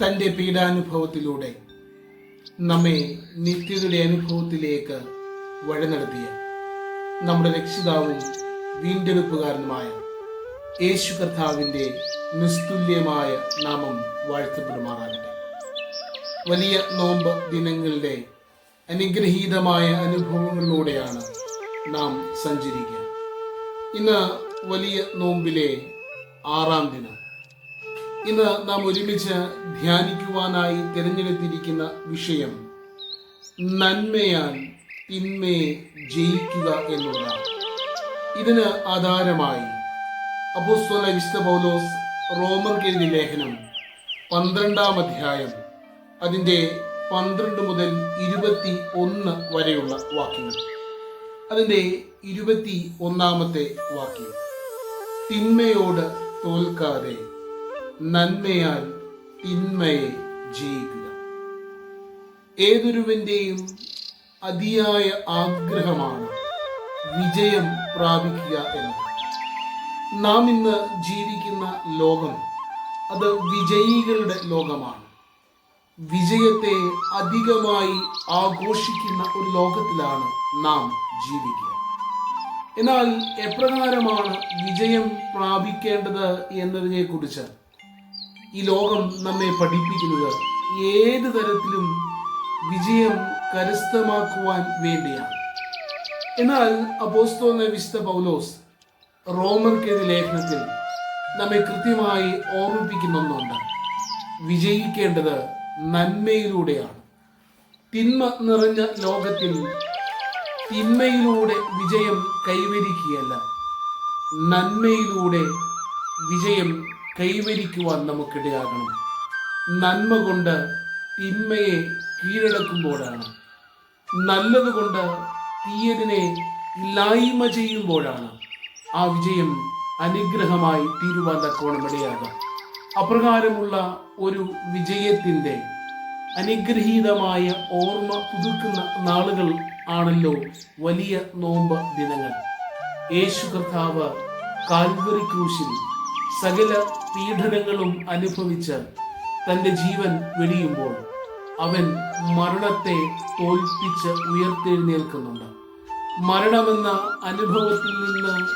തന്റെ പീഡാനുഭവത്തിലൂടെ നമ്മെ നിത്യതയുടെ അനുഭവത്തിലേക്ക് വഴി നടത്തിയ നമ്മുടെ രക്ഷിതാവും വീണ്ടെടുപ്പുകാരനുമായ യേശു കർത്താവിന്റെ നിസ്തുല്യമായ നാമം വാഴ്ത്തപ്പെടുമാറാകട്ടെ. വലിയ നോമ്പ് ദിനങ്ങളുടെ അനുഗ്രഹീതമായ അനുഭവങ്ങളിലൂടെയാണ് നാം സഞ്ചരിക്കുക. ഇന്ന് വലിയ നോമ്പിലെ ആറാം ദിനം. ഇന്ന് നാം ഒരുമിച്ച് ധ്യാനിക്കുവാനായി തിരഞ്ഞെടുത്തിരിക്കുന്ന വിഷയം നന്മയാൽ തിന്മയെ ജയിക്കുക എന്നുള്ളതാണ്. ഇതിന് ആധാരമായി അപ്പോസ്തോല വിശുദ്ധ പൗലോസ് റോമർ എഴുതിയ ലേഖനം പന്ത്രണ്ടാം അധ്യായം അതിന്റെ പന്ത്രണ്ട് മുതൽ ഇരുപത്തി ഒന്ന് വരെയുള്ള വാക്യങ്ങൾ. അതിന്റെ ഇരുപത്തി ഒന്നാമത്തെ വാക്യം. തിന്മയോട് തോൽക്കാതെ നന്മയാൽ തിന്മയെ ജയിക്കുക. ഏതൊരുവിന്റെയും അതിയായ ആഗ്രഹമാണ് വിജയം പ്രാപിക്കുക എന്നത് നാം ഇന്ന് ജീവിക്കുന്ന ലോകം അത് വിജയികളുടെ ലോകമാണ്. വിജയത്തെ അധികമായി ആഘോഷിക്കുന്ന ഒരു ലോകത്തിലാണ് നാം ജീവിക്കുക. എന്നാൽ എപ്രകാരമാണ് വിജയം പ്രാപിക്കേണ്ടത് എന്നതിനെ കുറിച്ച് ഈ ലോകം നമ്മെ പഠിപ്പിക്കുന്നത്? ഏത് തരത്തിലും വിജയം കരസ്ഥമാക്കുവാൻ വേണ്ടിയാണ്. എന്നാൽ അപ്പോസ്തോന്ന വിശുദ്ധ പൗലോസ് റോമർക്കെതിരെ ലേഖനത്തിൽ നമ്മെ കൃത്യമായി ഓർമ്മിപ്പിക്കുന്ന ഒന്നുണ്ട് വിജയിക്കേണ്ടത് നന്മയിലൂടെയാണ്. തിന്മ നിറഞ്ഞ ലോകത്തിൽ തിന്മയിലൂടെ വിജയം കൈവരിക്കുകയല്ല നന്മയിലൂടെ വിജയം കൈവരിക്കുവാൻ നമുക്കിടയാകണം. നന്മ കൊണ്ട് തിന്മയെ കീഴടക്കുമ്പോഴാണ്. നല്ലതുകൊണ്ട് തീയതിനെ ഇല്ലായ്മ ചെയ്യുമ്പോഴാണ് ആ വിജയം അനുഗ്രഹമായി തീരുവാൻ തക്കോണം ഇടയാകാം അപ്രകാരമുള്ള ഒരു വിജയത്തിന്റെ അനുഗ്രഹീതമായ ഓർമ്മ പുതുക്കുന്ന നാളുകൾ ആണല്ലോ വലിയ നോമ്പ് ദിനങ്ങൾ. യേശു കർത്താവ് കാൽവറി ക്രൂശിൽ സകല പീഡനങ്ങളും അനുഭവിച്ച് തന്റെ ജീവൻ വെടിയുമ്പോൾ അവൻ മരണത്തെ തോൽപ്പിച്ച് ഉയർത്തെഴുന്നേൽക്കുന്നുണ്ട്. മരണമെന്ന അനുഭവത്തിൽ നിന്ന്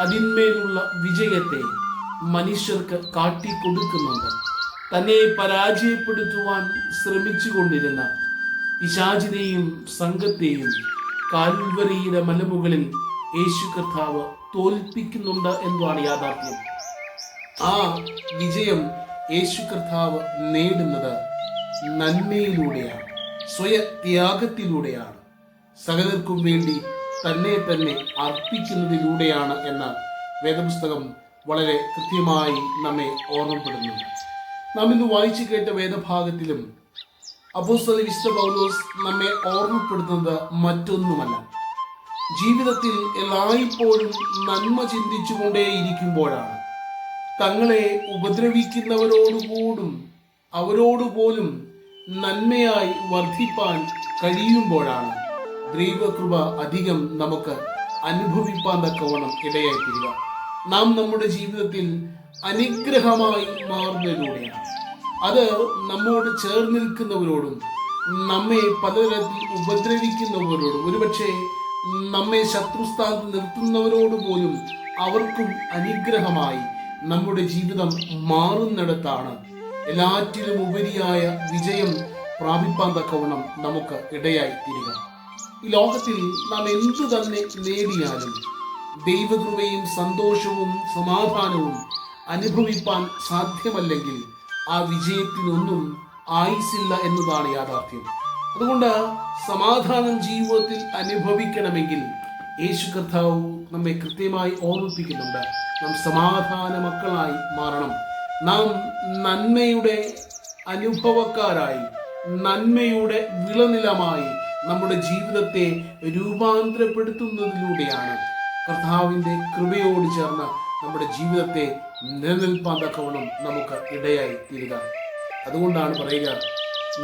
അതിന്മേലുള്ള വിജയത്തെ മനുഷ്യർക്ക് കാട്ടിക്കൊടുക്കുന്നുണ്ട്. തന്നെ പരാജയപ്പെടുത്തുവാൻ ശ്രമിച്ചുകൊണ്ടിരുന്ന പിശാചിനെയും സംഘത്തെയും കാൽവരിയുടെ മലമുകളിൽ യേശു കർത്താവ് തോൽപ്പിക്കുന്നുണ്ട് എന്നതാണ് യാഥാർത്ഥ്യം. ആ വിജയം യേശു കർത്താവ് നേടുന്നത് നന്മയിലൂടെയാണ് സ്വയത്യാഗത്തിലൂടെയാണ്. സകലർക്കും വേണ്ടി തന്നെ തന്നെ അർപ്പിക്കുന്നതിലൂടെയാണ് എന്ന് വേദപുസ്തകം വളരെ കൃത്യമായി നമ്മെ ഓർമ്മപ്പെടുന്നുണ്ട് നാം ഇന്ന് വായിച്ചു കേട്ട വേദഭാഗത്തിലും അപ്പോസ്തല വിശുദ്ധ പൗലോസ് നമ്മെ ഓർമ്മപ്പെടുത്തുന്നത് മറ്റൊന്നുമല്ല. ജീവിതത്തിൽ എല്ലായ്പ്പോഴും നന്മ ചിന്തിച്ചുകൊണ്ടേയിരിക്കുമ്പോഴാണ്. തങ്ങളെ ഉപദ്രവിക്കുന്നവരോടുകൂടും അവരോട് പോലും നന്മയായി വർദ്ധിപ്പാൻ കഴിയുമ്പോഴാണ് ദൈവകൃപ അധികം നമുക്ക് അനുഭവിപ്പാൻ തക്കവണ്ണം ഇടയായി തീരുക നാം നമ്മുടെ ജീവിതത്തിൽ അനുഗ്രഹമായി മാറുന്നതിലൂടെയാണ്. അത് നമ്മോട് ചേർന്നിരിക്കുന്നവരോടും നമ്മെ പലതരത്തിൽ ഉപദ്രവിക്കുന്നവരോടും ഒരുപക്ഷെ നമ്മെ ശത്രുസ്ഥാനത്ത് നിർത്തുന്നവരോട് പോലും അവർക്കും അനുഗ്രഹമായി നമ്മുടെ ജീവിതം മാറുന്നിടത്താണ്. എല്ലാറ്റിലും ഉപരിയായ വിജയം പ്രാപിപ്പാൻ തക്കവണ്ണം നമുക്ക് ഇടയായി തീരുക ഈ ലോകത്തിൽ നാം എന്തു തന്നെ നേടിയാലും ദൈവകൃപയും സന്തോഷവും സമാധാനവും അനുഭവിപ്പാൻ സാധ്യമല്ലെങ്കിൽ ആ വിജയത്തിനൊന്നും ആയുസില്ല എന്നതാണ് യാഥാർത്ഥ്യം. അതുകൊണ്ട് സമാധാനം ജീവിതത്തിൽ അനുഭവിക്കണമെങ്കിൽ യേശു കർത്താവ് നമ്മെ കൃത്യമായി ഓർമ്മിപ്പിക്കുന്നുണ്ട്. നാം സമാധാന മക്കളായി മാറണം. നാം നന്മയുടെ അനുഭവക്കാരായി നന്മയുടെ വിളനിലമായി നമ്മുടെ ജീവിതത്തെ രൂപാന്തരപ്പെടുത്തുന്നതിലൂടെയാണ് കർത്താവിന്റെ കൃപയോട് ചേർന്ന് നമ്മുടെ ജീവിതത്തെ നിലനിൽപ്പാൻ തക്കവണ്ണം നമുക്ക് ഇടയായി തീരുക. അതുകൊണ്ടാണ് പറയുക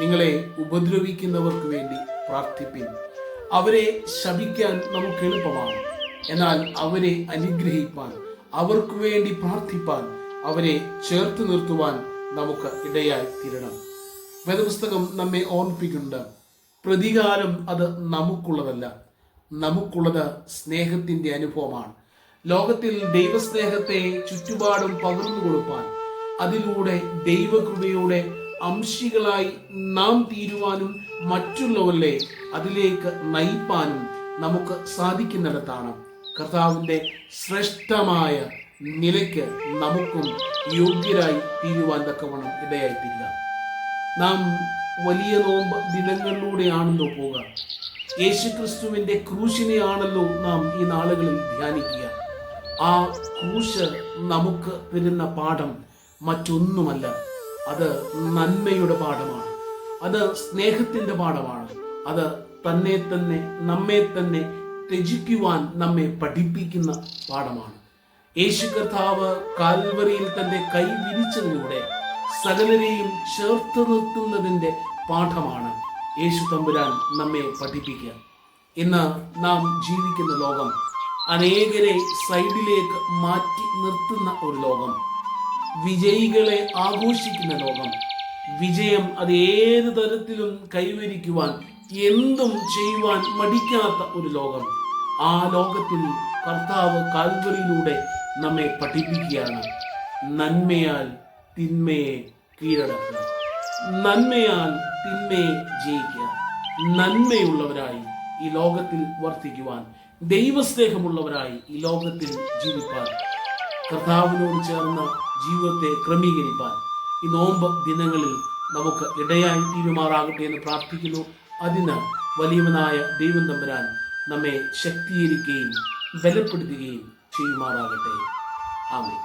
നിങ്ങളെ ഉപദ്രവിക്കുന്നവർക്ക് വേണ്ടി പ്രാർത്ഥിപ്പിൻ. അവരെ ശപിക്കാൻ നമുക്ക് എളുപ്പമാണ്. എന്നാൽ അവരെ അനുഗ്രഹിപ്പാൻ അവർക്ക് വേണ്ടി പ്രാർത്ഥിപ്പാൻ അവരെ ചേർത്ത് നിർത്തുവാൻ നമുക്ക് ഇടയായി തീരണം. വേദപുസ്തകം നമ്മെ ഓർമ്മിപ്പിക്കുന്നുണ്ട് പ്രതികാരം അത് നമുക്കുള്ളതല്ല നമുക്കുള്ളത് സ്നേഹത്തിന്റെ അനുഭവമാണ്. ലോകത്തിൽ ദൈവസ്നേഹത്തെ ചുറ്റുപാടും പകർന്നു കൊടുപ്പാൻ അതിലൂടെ ദൈവകൃപയുടെ അംശികളായി നാം തീരുവാനും മറ്റുള്ളവരെ അതിലേക്ക് നയിപ്പാനും നമുക്ക് സാധിക്കുന്നിടത്താണ്. കർത്താവിന്റെ ശ്രേഷ്ഠമായ നിലയ്ക്ക് നമുക്കും യോഗ്യരായി തീരുവാൻ തക്കവണ്ണം ഇടയായിട്ടില്ല. നാം വലിയ നോമ്പ് ദിനങ്ങളിലൂടെയാണല്ലോ പോവുക. യേശുക്രിസ്തുവിന്റെ ക്രൂശിനെയാണല്ലോ നാം ഈ നാളുകളിൽ ധ്യാനിക്കുക. ആ ക്രൂശ് നമുക്ക് തരുന്ന പാഠം മറ്റൊന്നുമല്ല. അത് നന്മയുടെ പാഠമാണ്. അത് സ്നേഹത്തിന്റെ പാഠമാണ്. അത് തന്നെ തന്നെ നമ്മെ തന്നെ ത്യജിക്കുവാൻ നമ്മെ പഠിപ്പിക്കുന്ന പാഠമാണ്. യേശു കർത്താവ് കാൽവറിയിൽ തന്റെ കൈ വിരിച്ചതിലൂടെ സകലരെയും ചേർത്ത് നിർത്തുന്നതിന്റെ പാഠമാണ്. യേശു തമ്പുരാൻ നമ്മെ പഠിപ്പിക്കുക. ഇന്ന് നാം ജീവിക്കുന്ന ലോകം അനേകരെ സൈഡിലേക്ക് മാറ്റി നിർത്തുന്ന ഒരു ലോകം. വിജയികളെ ആഘോഷിക്കുന്ന ലോകം. വിജയം അത് ഏത് തരത്തിലും കൈവരിക്കുവാൻ എന്തും ചെയ്യുവാൻ മടിക്കാത്ത ഒരു ലോകം. ആ ലോകത്തിൽ കർത്താവ് കാൽവറിയിലൂടെ നമ്മെ പഠിപ്പിക്കുകയാണ്. നന്മയാൽ തിന്മയെ കീഴടക്കുക. നന്മയാൽ തിന്മയെ ജയിക്കുക. നന്മയുള്ളവരായി ഈ ലോകത്തിൽ വർത്തിക്കുവാൻ ദൈവസ്നേഹമുള്ളവരായി ഈ ലോകത്തിൽ ജീവിപ്പാൻ കർത്താവിനോട് ചേർന്ന് ജീവിതത്തെ ക്രമീകരിപ്പാൻ ഈ നോമ്പ് ദിനങ്ങളിൽ നമുക്ക് ഇടയായി തീരുമാറാകട്ടെ എന്ന് പ്രാർത്ഥിക്കുന്നു. അതിന് വലിയവനായ ദൈവം തമ്പരാൻ നമ്മെ ശക്തീകരിക്കുകയും ബലപ്പെടുത്തുകയും ചെയ്യുമാറാകട്ടെ. ആമേ